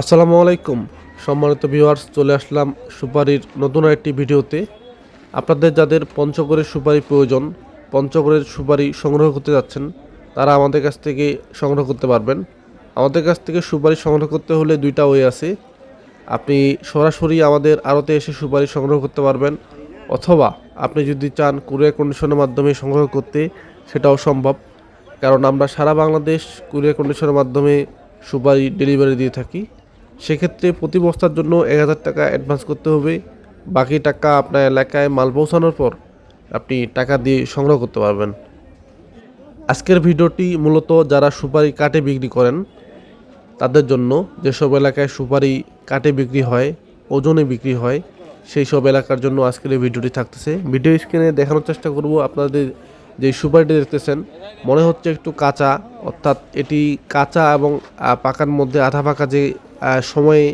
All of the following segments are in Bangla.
আসসালামু আলাইকুম। সম্মানিত ভিউয়ার্স, চলে আসলাম সুপারির নতুন একটি ভিডিওতে। আপনাদের যাদের পঞ্চগড়ের সুপারি প্রয়োজন, পঞ্চগড়ের সুপারি সংগ্রহ করতে যাচ্ছেন, তারা আমাদের কাছ থেকে সংগ্রহ করতে পারবেন। আমাদের কাছ থেকে সুপারি সংগ্রহ করতে হলে দুইটা ওয়ে আছে। আপনি সরাসরি আমাদের আড়তে এসে সুপারি সংগ্রহ করতে পারবেন, অথবা আপনি যদি চান কুরিয়ার কন্ডিশনের মাধ্যমে সংগ্রহ করতে, সেটাও সম্ভব। কারণ আমরা সারা বাংলাদেশ কুরিয়ার কন্ডিশনের মাধ্যমে সুপারি ডেলিভারি দিয়ে থাকি। সেক্ষেত্রে প্রতি বস্তার জন্য এক হাজার টাকা অ্যাডভান্স করতে হবে। বাকি টাকা আপনার এলাকায় মাল পৌঁছানোর পর আপনি টাকা দিয়ে সংগ্রহ করতে পারবেন। আজকের ভিডিওটি মূলত যারা সুপারি কাটে বিক্রি করেন, তাদের জন্য যেসব এলাকায় সুপারি কাটে বিক্রি হয়, ওজনে বিক্রি হয়, সেই সব এলাকার জন্য আজকের এই ভিডিওটি থাকতেছে। ভিডিও স্ক্রিনে দেখানোর চেষ্টা করব আপনাদের যে সুপারিটি দেখতেছেন, মনে হচ্ছে একটু কাঁচা, অর্থাৎ এটি কাঁচা এবং পাকার মধ্যে আধা পাকা যে সময়ে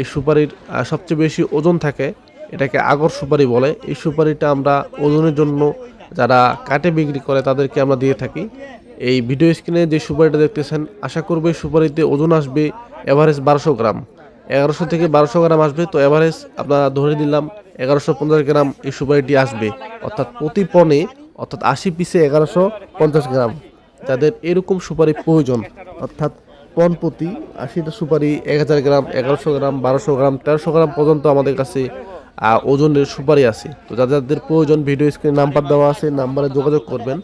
এই সুপারির সবচেয়ে বেশি ওজন থাকে, এটাকে আগর সুপারি বলে। এই সুপারিটা আমরা ওজনের জন্য যারা কাটে বিক্রি করে তাদেরকে আমরা দিয়ে থাকি। এই ভিডিও স্ক্রিনে যে সুপারিটা দেখতেছেন, আশা করবে সুপারিতে ওজন আসবে এভারেজ বারোশো গ্রাম। এগারোশো থেকে বারোশো গ্রাম আসবে, তো এভারেজ আপনারা ধরে দিলাম এগারোশো পঞ্চাশ গ্রাম এই সুপারিটি আসবে। অর্থাৎ প্রতি পণে, অর্থাৎ আশি পিসে এগারোশো পঞ্চাশ গ্রাম। যাদের এরকম সুপারি প্রয়োজন, অর্থাৎ পণ প্রতি আশিটা সুপারি, এক হাজার গ্রাম, এগারোশো গ্রাম, বারোশো গ্রাম, তেরোশো গ্রাম পর্যন্ত আমাদের কাছে ওজনের সুপারি আছে। তো যাদের যাদের প্রয়োজন ভিডিও স্ক্রিনে নাম্বার দেওয়া আছে, নাম্বারে যোগাযোগ করবেন।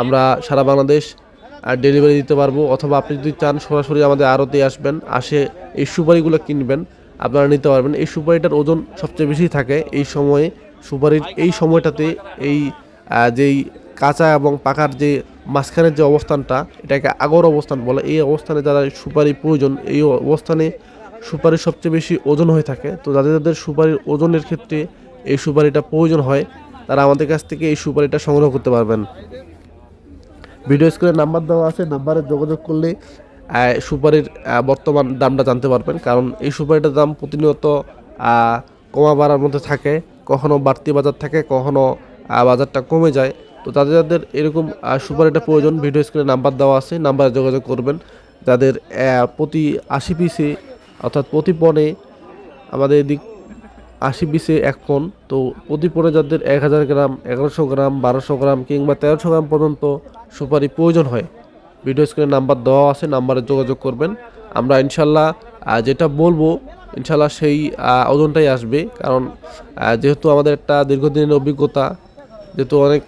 আমরা সারা বাংলাদেশ ডেলিভারি দিতে পারব, অথবা আপনি যদি চান সরাসরি আমাদের আড়তে আসবেন, আসে এই সুপারিগুলো কিনবেন, আপনারা নিতে পারবেন। এই সুপারিটার ওজন সবচেয়ে বেশি থাকে এই সময়ে, সুপারির এই সময়টাতে এই যেই কাঁচা এবং পাকার যে মাঝখানের যে অবস্থানটা, এটাকে আগর অবস্থান বলে। এই অবস্থানে যারা সুপারি প্রয়োজন, এই অবস্থানে সুপারির সবচেয়ে বেশি ওজন হয়ে থাকে। তো যাদের যাদের সুপারির ওজনের ক্ষেত্রে এই সুপারিটা প্রয়োজন হয়, তারা আমাদের কাছ থেকে এই সুপারিটা সংগ্রহ করতে পারবেন। ভিডিও স্ক্রিনে নাম্বার দেওয়া আছে, নাম্বারে যোগাযোগ করলে সুপারির বর্তমান দামটা জানতে পারবেন। কারণ এই সুপারিটার দাম প্রতিনিয়ত কমা বাড়ার মধ্যে থাকে। কখনো বাড়তি বাজার থাকে, কখনো বাজারটা কমে যায়। তো তাদের যাদের এরকম আহ, সুপারিটা প্রয়োজন ভিডিও স্ক্রিনে নাম্বার দেওয়া আছে নাম্বারে যোগাযোগ করবেন। যাদের প্রতি আশি পিসে অর্থাৎ প্রতি পণে আমাদের এদিক আশি পিসে এক পণ তো প্রতি পণে যাদের এক হাজার গ্রাম এগারোশো গ্রাম বারোশো গ্রাম কিংবা তেরোশো গ্রাম পর্যন্ত সুপারি প্রয়োজন হয় ভিডিও স্ক্রিনে নাম্বার দেওয়া আছে নাম্বারে যোগাযোগ করবেন। আমরা ইনশাল্লাহ যেটা বলব ইনশাল্লাহ সেই ওজনটাই আসবে। কারণ যেহেতু আমাদের একটা দীর্ঘদিনের অভিজ্ঞতা যেহেতু অনেক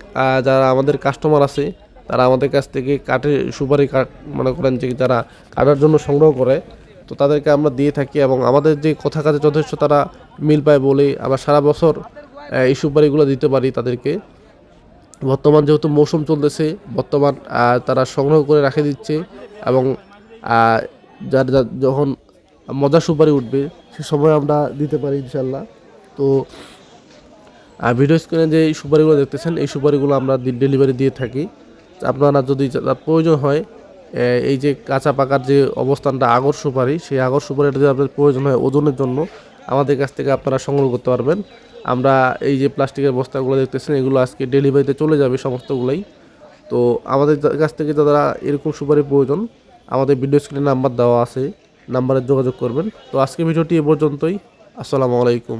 যারা আমাদের কাস্টমার আছে, তারা আমাদের কাছ থেকে কাঠে সুপারি কাঠ মনে করেন যে যারা কাটার জন্য সংগ্রহ করে, তো তাদেরকে আমরা দিয়ে থাকি এবং আমাদের যে কথা কাজে যথেষ্ট তারা মিল পায় বলে আমরা সারা বছর এই সুপারিগুলো দিতে পারি তাদেরকে। বর্তমান যেহেতু মৌসুম চলতেছে, বর্তমান তারা সংগ্রহ করে রাখে দিচ্ছে এবং যার যার যখন মজা সুপারি উঠবে, সে সময় আমরা দিতে পারি ইনশাল্লাহ তো আর ভিডিও স্ক্রিনে যে এই সুপারিগুলো দেখতেছেন, এই সুপারিগুলো আমরা ডেলিভারি দিয়ে থাকি। আপনারা যদি প্রয়োজন হয় এই যে কাঁচা পাকার যে অবস্থানটা আগর সুপারি, সেই আগর সুপারিটা যদি আপনাদের প্রয়োজন হয় ওজনের জন্য, আমাদের কাছ থেকে আপনারা সংগ্রহ করতে পারবেন। আমরা এই যে প্লাস্টিকের বস্তাগুলো দেখতেছেন, এগুলো আজকে ডেলিভারিতে চলে যাবে সমস্তগুলোই। তো আমাদের কাছ থেকে যারা এরকম সুপারি প্রয়োজন, আমাদের ভিডিও স্ক্রিনে নাম্বার দেওয়া আছে নাম্বারে যোগাযোগ করবেন। তো আজকে ভিডিওটি এ পর্যন্তই। আসসালামু আলাইকুম।